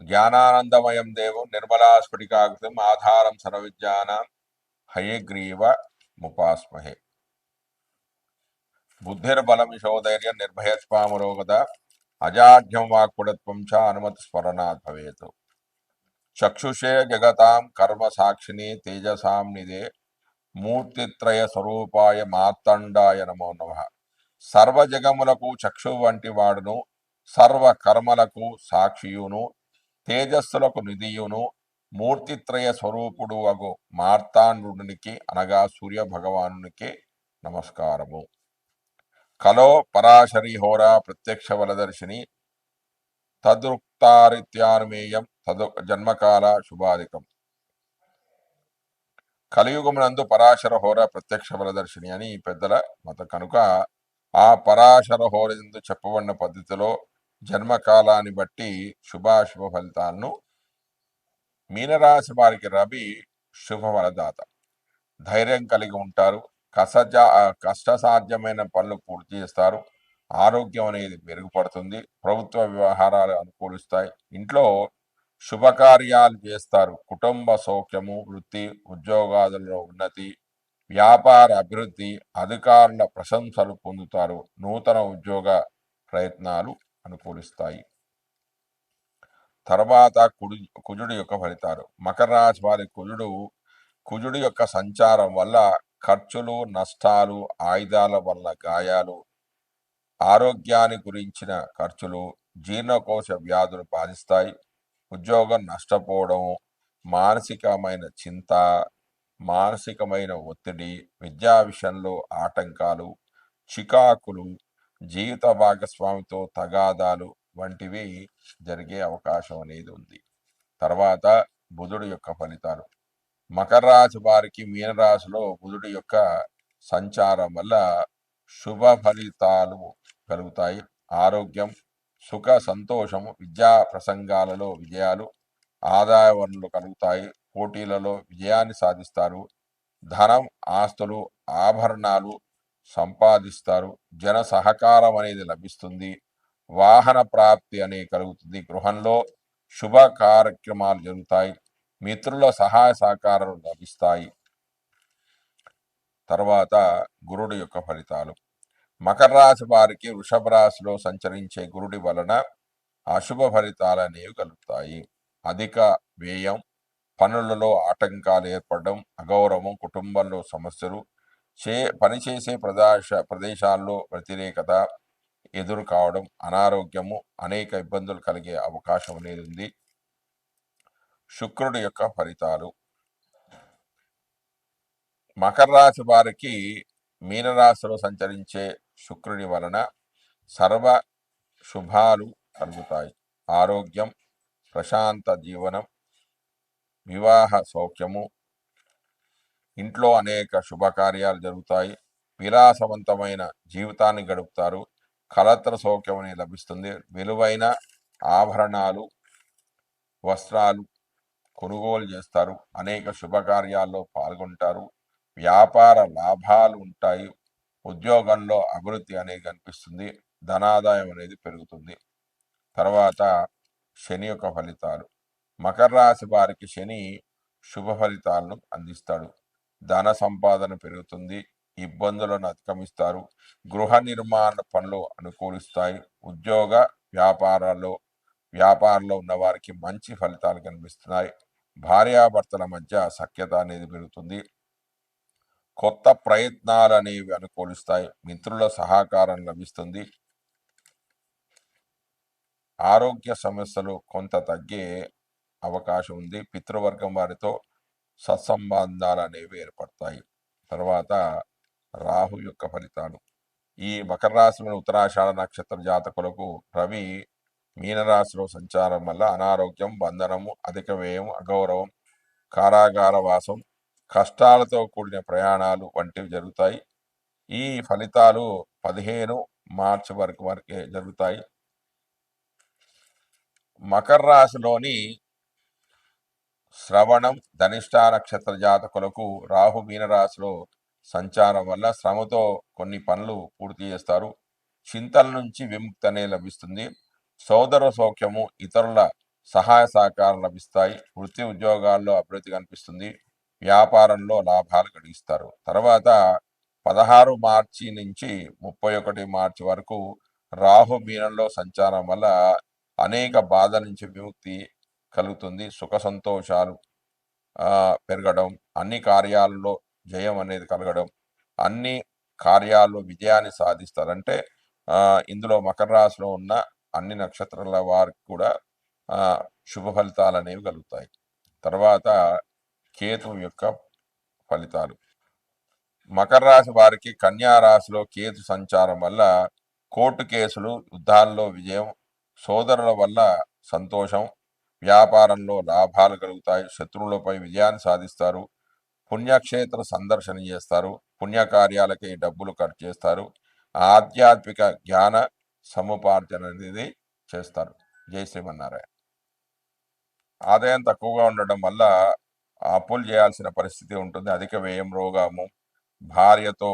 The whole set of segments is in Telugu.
జ్ఞానానందమయం దేవం నిర్మలా స్ఫటికాకృతం ఆధారం సర్వవిద్యానాం హయగ్రీవ ముపాస్మహే. బుద్ధిర్బలం యశోధైర్యం నిర్భయత్వామరోగత అజాఢ్యం వాక్పుడత్వం చ అనుమతి స్మరణాత్ భవేత్. చక్షుషే జగతాం కర్మ సాక్షిని తేజసాం నిదే మూర్తిత్రయ స్వరూపాయ మార్తండాయ నమో నమ. సర్వజగములకు చక్షు వంటి వాడును సర్వ కర్మలకు సాక్షియును తేజస్సులకు నిధియును మూర్తిత్రయ స్వరూపుడు అగు మార్తాండునికి అనగా సూర్య భగవానునికి నమస్కారము. కలో పరాశరి హోరా ప్రత్యక్ష వలదర్శిని తదృక్తారిత్యానుమేయం తదు జన్మకాల శుభాధికం కలియుగమునందు పరాశర హోర ప్రత్యక్ష బలదర్శిని అని పెద్దల మత కనుక ఆ పరాశర హోరందు చెప్పబడిన పద్ధతిలో జన్మకాలాన్ని బట్టి శుభాశుభ ఫలితాలను మీనరాశి వారికి రవి శుభఫలదాత ధైర్యం కలిగి ఉంటారు. కసజా కష్టసాధ్యమైన పనులు పూర్తి చేస్తారు. ఆరోగ్యం అనేది మెరుగుపడుతుంది. ప్రభుత్వ వ్యవహారాలు అనుకూలిస్తాయి. ఇంట్లో శుభకార్యాలు చేస్తారు. కుటుంబ సౌఖ్యము వృత్తి ఉద్యోగాదులలో ఉన్నతి వ్యాపార అభివృద్ధి అధికారుల ప్రశంసలు పొందుతారు. నూతన ఉద్యోగ ప్రయత్నాలు అనుకూలిస్తాయి తర్వాత కుడు కుజుడు యొక్క ఫలితాలు. మకర రాశి వారి కుజుడు కుజుడు యొక్క సంచారం వల్ల ఖర్చులు నష్టాలు ఆయుధాల వల్ల గాయాలు ఆరోగ్యాన్ని గురించిన ఖర్చులు జీర్ణకోశ వ్యాధులు బాధిస్తాయి. ఉద్యోగం నష్టపోవడం మానసికమైన చింత మానసికమైన ఒత్తిడి విద్యా విషయంలో ఆటంకాలు చికాకులు జీవిత భాగస్వామితో తగాదాలు వంటివి జరిగే అవకాశం అనేది ఉంది. తర్వాత బుధుడు యొక్క ఫలితాలు. మకర రాశి వారికి మీనరాశిలో బుధుడి యొక్క సంచారం వల్ల శుభ ఫలితాలు కలుగుతాయి. ఆరోగ్యం సుఖ సంతోషము విద్యా ప్రసంగాలలో విజయాలు ఆదాయ వనరులు కలుగుతాయి. పోటీలలో విజయాన్ని సాధిస్తారు. ధనం ఆస్తులు ఆభరణాలు సంపాదిస్తారు. జన సహకారం అనేది లభిస్తుంది. వాహన ప్రాప్తి అనేది కలుగుతుంది. గృహంలో శుభ కార్యక్రమాలు జరుగుతాయి. మిత్రుల సహాయ సహకారాలు లభిస్తాయి. తర్వాత గురుడు యొక్క ఫలితాలు. మకర రాశి వారికి వృషభ రాశిలో సంచరించే గురుడి వలన అశుభ ఫలితాలు అనేవి కలుగుతాయి. అధిక వ్యయం పనులలో ఆటంకాలు ఏర్పడడం అగౌరవం కుటుంబంలో సమస్యలు చే పనిచేసే ప్రదేశ ప్రదేశాల్లో వ్యతిరేకత ఎదురు కావడం అనారోగ్యము అనేక ఇబ్బందులు కలిగే అవకాశం అనేది ఉంది. శుక్రుడి యొక్క ఫలితాలు. మకర రాశి వారికి మీనరాశిలో సంచరించే శుక్రుని వలన సర్వ శుభాలు కలుగుతాయి. ఆరోగ్యం ప్రశాంత జీవనం వివాహ సౌఖ్యము ఇంట్లో అనేక శుభకార్యాలు జరుగుతాయి. విలాసవంతమైన జీవితాన్ని గడుపుతారు. కలత్ర సౌఖ్యం అనేది లభిస్తుంది. విలువైన ఆభరణాలు వస్త్రాలు కొనుగోలు చేస్తారు. అనేక శుభకార్యాల్లో పాల్గొంటారు. వ్యాపార లాభాలు ఉంటాయి. ఉద్యోగంలో అభివృద్ధి అనేది కనిపిస్తుంది. ధనాదాయం అనేది పెరుగుతుంది. తర్వాత శని యొక్క ఫలితాలు. మకర రాశి వారికి శని శుభ ఫలితాలను అందిస్తాడు. ధన సంపాదన పెరుగుతుంది ఇబ్బందులను అధిగమిస్తారు గృహ నిర్మాణ పనులు అనుకూలిస్తాయి ఉద్యోగ వ్యాపారాల్లో వ్యాపారంలో ఉన్న వారికి మంచి ఫలితాలు కనిపిస్తున్నాయి. భార్యాభర్తల మధ్య సఖ్యత అనేది పెరుగుతుంది. కొత్త ప్రయత్నాలు అనేవి అనుకూలిస్తాయి మిత్రుల సహకారం లభిస్తుంది. ఆరోగ్య సమస్యలు కొంత తగ్గే అవకాశం ఉంది. పితృవర్గం వారితో సత్సంబంధాలు అనేవి ఏర్పడతాయి. తర్వాత రాహు యొక్క ఫలితాలు. ఈ మకర రాశిలో ఉత్తరాషాఢ నక్షత్ర జాతకులకు రవి మీనరాశిలో సంచారం వల్ల అనారోగ్యం బంధనము అధిక వ్యయం అగౌరవం కారాగార వాసం కష్టాలతో కూడిన ప్రయాణాలు వంటివి జరుగుతాయి. ఈ ఫలితాలు పదిహేను మార్చి వరకు వరకే జరుగుతాయి. మకర రాశిలోని శ్రవణం ధనిష్ట నక్షత్ర జాతకులకు రాహు మీనరాశిలో సంచారం వల్ల శ్రమతో కొన్ని పనులు పూర్తి చేస్తారు. చింతల నుంచి విముక్తి అనే లభిస్తుంది. సోదర సౌఖ్యము ఇతరుల సహాయ సహకారం లభిస్తాయి. వృత్తి ఉద్యోగాల్లో అభివృద్ధి కనిపిస్తుంది. వ్యాపారంలో లాభాలు గడిస్తారు. తర్వాత పదహారు మార్చి నుంచి ముప్పై ఒకటి మార్చి వరకు రాహు మీనంలో సంచారం వల్ల అనేక బాధ నుంచి విముక్తి కలుగుతుంది. సుఖ సంతోషాలు పెరగడం అన్ని కార్యాలలో జయం అనేది కలగడం అన్ని కార్యాల్లో విజయాన్ని సాధిస్తారు అంటే ఇందులో మకర రాశిలో ఉన్న అన్ని నక్షత్రాల వారికి కూడా శుభ ఫలితాలు అనేవి కలుగుతాయి. తర్వాత కేతు యొక్క ఫలితాలు. మకర రాశి వారికి కన్యా రాశిలో కేతు సంచారం వల్ల కోర్టు కేసులు యుద్ధాల్లో విజయం సోదరుల వల్ల సంతోషం వ్యాపారంలో లాభాలు కలుగుతాయి శత్రువులపై విజయాన్ని సాధిస్తారు పుణ్యక్షేత్ర సందర్శన చేస్తారు పుణ్యకార్యాలకి డబ్బులు ఖర్చు చేస్తారు ఆధ్యాత్మిక జ్ఞాన సముపార్జన అనేది చేస్తారు. జై శ్రీమన్నారాయణ. ఆదాయం తక్కువగా ఉండడం వల్ల అప్పులు చేయాల్సిన పరిస్థితి ఉంటుంది. అధిక వ్యయం రోగము భార్యతో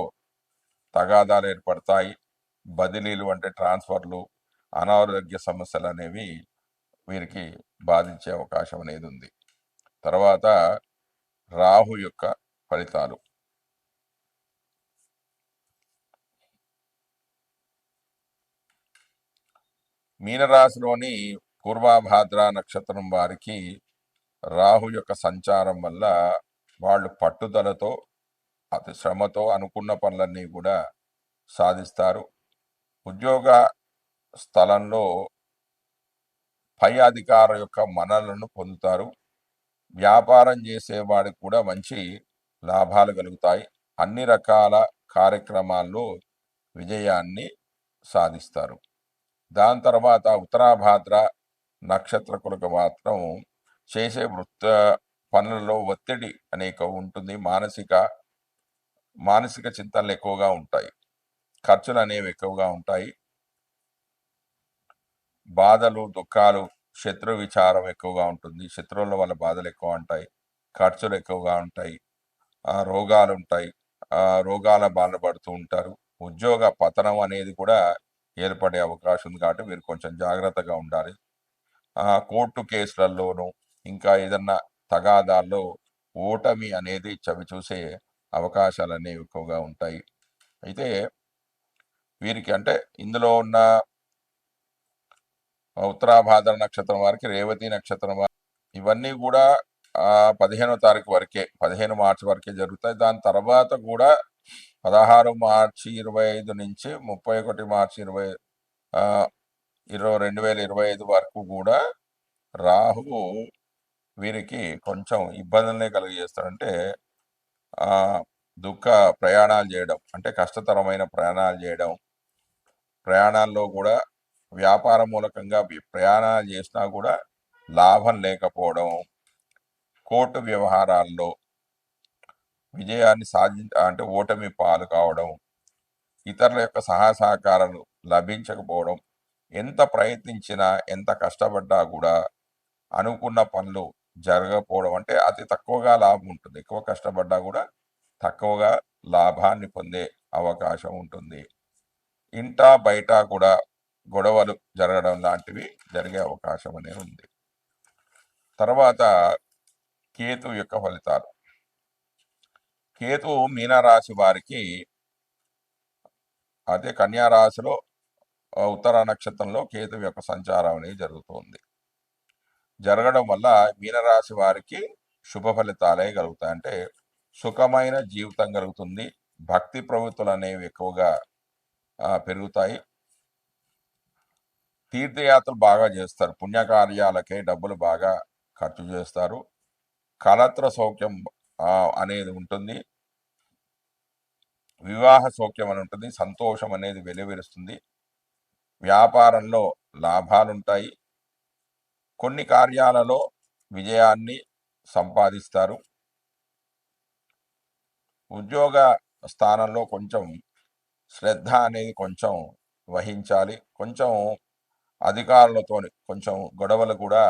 తగాదాలు ఏర్పడతాయి. బదిలీలు అంటే ట్రాన్స్ఫర్లు అనారోగ్య సమస్యలు అనేవి వీరికి బాధించే అవకాశం అనేది ఉంది. తర్వాత రాహు యొక్క ఫలితాలు. మీనరాశిలోని పూర్వాభాద్ర నక్షత్రం వారికి రాహు యొక్క సంచారం వల్ల వాళ్ళు పట్టుదలతో అతి శ్రమతో అనుకున్న పనులన్నీ కూడా సాధిస్తారు. ఉద్యోగ స్థలంలో పై అధికార యొక్క మనలను పొందుతారు. వ్యాపారం చేసేవాడికి కూడా మంచి లాభాలు కలుగుతాయి. అన్ని రకాల కార్యక్రమాల్లో విజయాన్ని సాధిస్తారు. దాని తర్వాత ఉత్తరాభాద్ర నక్షత్రకులకు మాత్రం చేసే వృత్త పనులలో ఒత్తిడి అనేక ఉంటుంది. మానసిక మానసిక చింతనలు ఎక్కువగా ఉంటాయి. ఖర్చులు అనేవి ఎక్కువగా ఉంటాయి. బాధలు దుఃఖాలు శత్రు విచారం ఎక్కువగా ఉంటుంది. శత్రువుల వల్ల బాధలు ఎక్కువ ఉంటాయి. ఖర్చులు ఎక్కువగా ఉంటాయి. రోగాలు ఉంటాయి. ఆ, రోగాల బాధ పడుతూ ఉంటారు. ఉద్యోగ పతనం అనేది కూడా ఏర్పడే అవకాశం ఉంది కాబట్టి మీరు కొంచెం జాగ్రత్తగా ఉండాలి. కోర్టు కేసులలోనూ ఇంకా ఏదన్నా తగాదాల్లో ఓటమి అనేది చవి చూసే అవకాశాలు అనేవి ఎక్కువగా ఉంటాయి. అయితే వీరికి అంటే ఇందులో ఉన్న ఉత్తరాభాద్ర నక్షత్రం వారికి రేవతి నక్షత్రం వారికి ఇవన్నీ కూడా పదిహేనో తారీఖు వరకే పదిహేను మార్చి వరకే జరుగుతాయి. దాని తర్వాత కూడా పదహారు మార్చి ఇరవై ఐదు నుంచి ముప్పై ఒకటి మార్చి ఇరవై ఇరవై రెండు వేల ఇరవై ఐదు వరకు కూడా రాహువు వీరికి కొంచెం ఇబ్బందులనే కలిగజేస్తాడంటే దుఃఖ ప్రయాణాలు చేయడం అంటే కష్టతరమైన ప్రయాణాలు చేయడం ప్రయాణాల్లో కూడా వ్యాపార మూలకంగా ప్రయాణాలు చేసినా కూడా లాభం లేకపోవడం కోర్టు వ్యవహారాల్లో విజయాన్ని సాధి అంటే ఓటమి పాలు కావడం ఇతరుల యొక్క సహాయ సహకారాలు లభించకపోవడం ఎంత ప్రయత్నించినా ఎంత కష్టపడ్డా కూడా అనుకున్న పనులు జరగకపోవడం అంటే అతి తక్కువగా లాభం ఉంటుంది. ఎక్కువ కష్టపడ్డా కూడా తక్కువగా లాభాన్ని పొందే అవకాశం ఉంటుంది. ఇంట బయట కూడా గొడవలు జరగడం లాంటివి జరిగే అవకాశం అనేది ఉంది. తర్వాత కేతు యొక్క ఫలితాలు. కేతు మీనరాశి వారికి అదే కన్యారాశిలో ఉత్తర నక్షత్రంలో కేతు యొక్క సంచారం అనేది జరుగుతుంది. జరగడం వల్ల మీనరాశి వారికి శుభ ఫలితాలే కలుగుతాయి. అంటే సుఖమైన జీవితం కలుగుతుంది. భక్తి ప్రవృత్తులు అనేవి ఎక్కువగా పెరుగుతాయి. తీర్థయాత్రలు బాగా చేస్తారు. పుణ్యకార్యాలకే డబ్బులు బాగా ఖర్చు చేస్తారు. కలత్ర సౌఖ్యం అనేది ఉంటుంది. వివాహ సౌఖ్యం అని ఉంటుంది. సంతోషం అనేది వెలువరుస్తుంది వ్యాపారంలో లాభాలుంటాయి. కొన్ని కార్యాలలో విజయాన్ని సంపాదిస్తారు. ఉద్యోగ స్థానంలో కొంచెం శ్రద్ధ అనేది కొంచెం వహించాలి. కొంచెం అధికారులతో కొంచెం గొడవలు కూడా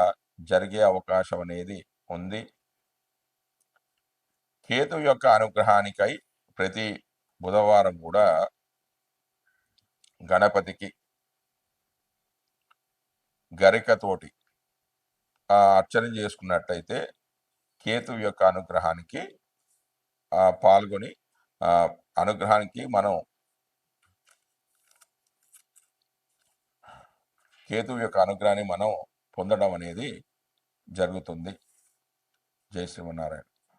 జరిగే అవకాశం అనేది ఉంది. కేతు యొక్క అనుగ్రహానికై ప్రతి బుధవారం కూడా గణపతికి గరికతోటి ఆ, అర్చన చేసుకున్నట్టయితే కేతు యొక్క అనుగ్రహానికి పాల్గొని అనుగ్రహానికి మనం కేతువు యొక్క అనుగ్రహాన్ని మనం పొందడం అనేది జరుగుతుంది. జై శ్రీమన్నారాయణ.